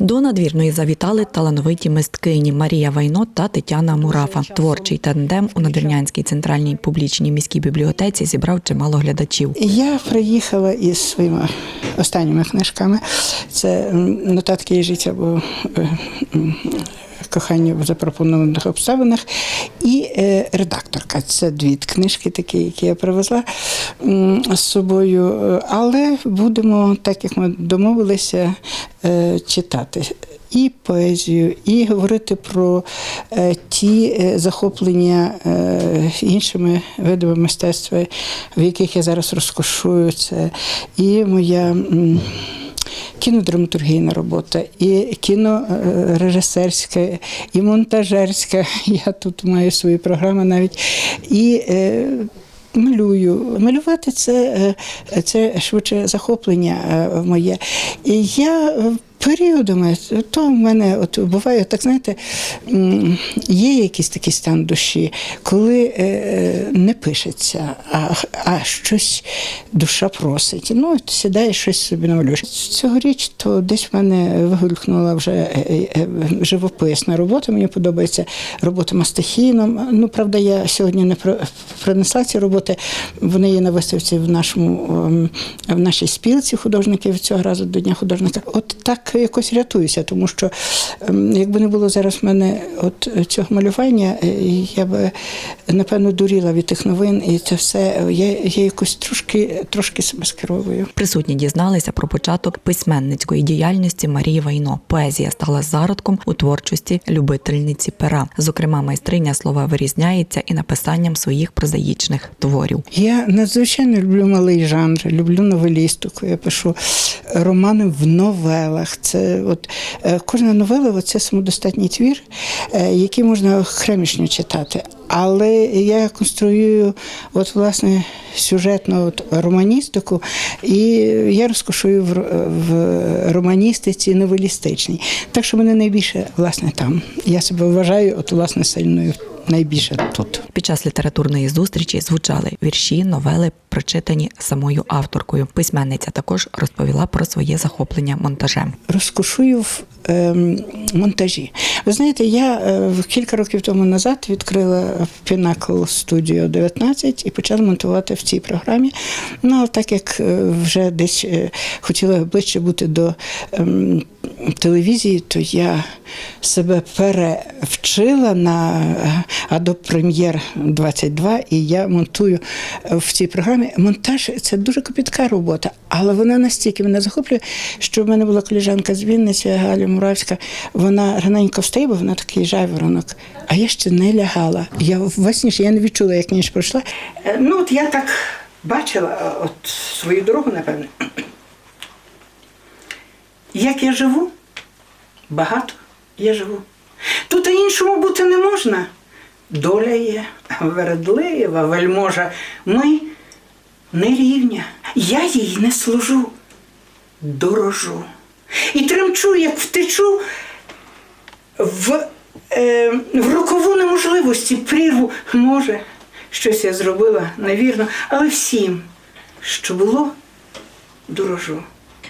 До надвірної завітали талановиті мисткині Марія Вайно та Тетяна Мурафа. Творчий тандем у надвірнянській центральній публічній міській бібліотеці зібрав чимало глядачів. Я приїхала із своїми останніми книжками. Це нотатки і життя або е, кохання в запропонованих обставинах. І е, редакторка. Це дві книжки, такі, які я привезла з собою. Е, Але будемо, так як ми домовилися, е, читати. І поезію, і говорити про ті захоплення іншими видами мистецтва, в яких я зараз розкошую. Це і моя. Кінодраматургійна робота, і кінорежисерська, і монтажерська. Я тут маю свої програми навіть. І е, малюю. Малювати це, е, це швидше захоплення е, моє. І я періодами, то в мене от буває, так знаєте, є якийсь такий стан душі, коли е, не пишеться, а, а щось душа просить. Ну, от сідаєш щось собі намалюєш. Цьогоріч то десь в мене вигулькнула вже е, е, живописна робота. Мені подобається робота мастихіном. Ну, правда, я сьогодні не принесла ці роботи. Вони є на виставці в нашому ем, в нашій спілці художників цього разу до Дня художника. От так якось рятуюся, тому що ем, якби не було зараз в мене от цього малювання, е, я би напевно дуріла від тих новин, і це все я, я якось трошки трошки себе скеровую. Присутні дізналися про початок письменницької діяльності Марії Вайно. Поезія стала зародком у творчості любительниці пера. Зокрема, майстриня слова вирізняється і написанням своїх прозаїчних творів. Я надзвичайно люблю малий жанр, люблю новелістику. Я пишу романи в новелах. Це от е, кожна новела це самодостатній твір, е, який можна окремішньо читати. Але я конструюю от власне сюжетну от романістику, і я розкошую в, в романістиці новелістичній. Так що мене найбільше власне там. Я себе вважаю, от власне сильною найбільше тут. Під час літературної зустрічі звучали вірші, новели, прочитані самою авторкою. Письменниця також розповіла про своє захоплення монтажем. розкошую в ем, монтажі. Ви знаєте, я е, кілька років тому назад відкрила Pinnacle Studio 19 і почала монтувати в цій програмі. Ну, так як е, вже десь е, хотіла ближче бути до ем, телевізії, то я себе перевчила на Adobe Premiere 22 і я монтую в цій програмі. Монтаж це дуже копітка робота, але вона настільки мене захоплює, що в мене була коліжанка з Вінниці, Галя Муравська. Вона раненько встає, бо вона такий жайворонок. А я ще не лягала. Я ж я не відчула, як ніч пройшла. Е, Ну, от я так бачила е, от свою дорогу, напевне. Як я живу? Багато я живу. Тут іншому бути не можна. Доля є вередлива, вельможа. Ми не рівня. Я їй не служу, дорожу. І тремчу, як втечу в, е, в рокову неможливості прірву. Може, щось я зробила невірно, але всім, що було, дорожу.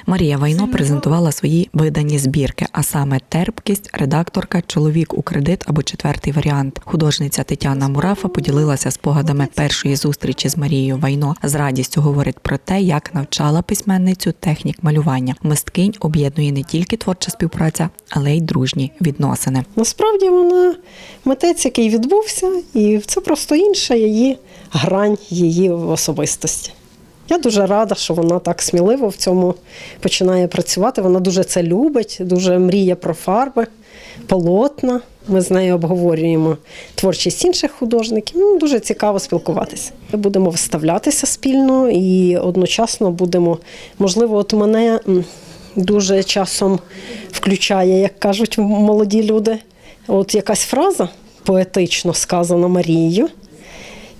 Марія Вайно презентувала свої видані збірки, а саме терпкість, редакторка, чоловік у кредит або четвертий варіант. Художниця Тетяна Мурафа поділилася спогадами першої зустрічі з Марією Вайно. З радістю говорить про те, як навчала письменницю технік малювання. Мисткинь об'єднує не тільки творча співпраця, але й дружні відносини. Насправді вона митець, який відбувся, і це просто інша її грань її особистості. Я дуже рада, що вона так сміливо в цьому починає працювати. Вона дуже це любить, дуже мріє про фарби, полотна. Ми з нею обговорюємо творчість інших художників. Ну, дуже цікаво спілкуватися. Ми будемо виставлятися спільно і одночасно будемо, можливо, от мене дуже часом включає, як кажуть молоді люди, от якась фраза поетично сказана Марією.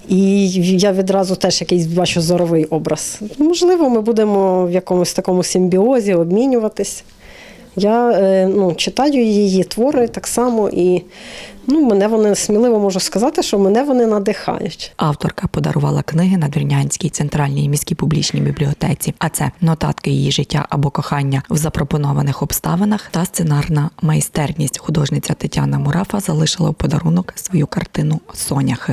І я відразу теж якийсь бачу зоровий образ. Можливо, ми будемо в якомусь такому симбіозі обмінюватись. Я е, ну, читаю її твори так само, і ну, мене вони сміливо можу сказати, що мене вони надихають. Авторка подарувала книги Надвірнянській центральній міській публічній бібліотеці. А це нотатки її життя або кохання в запропонованих обставинах та сценарна майстерність. Художниця Тетяна Мурафа залишила у подарунок свою картину Соняхи.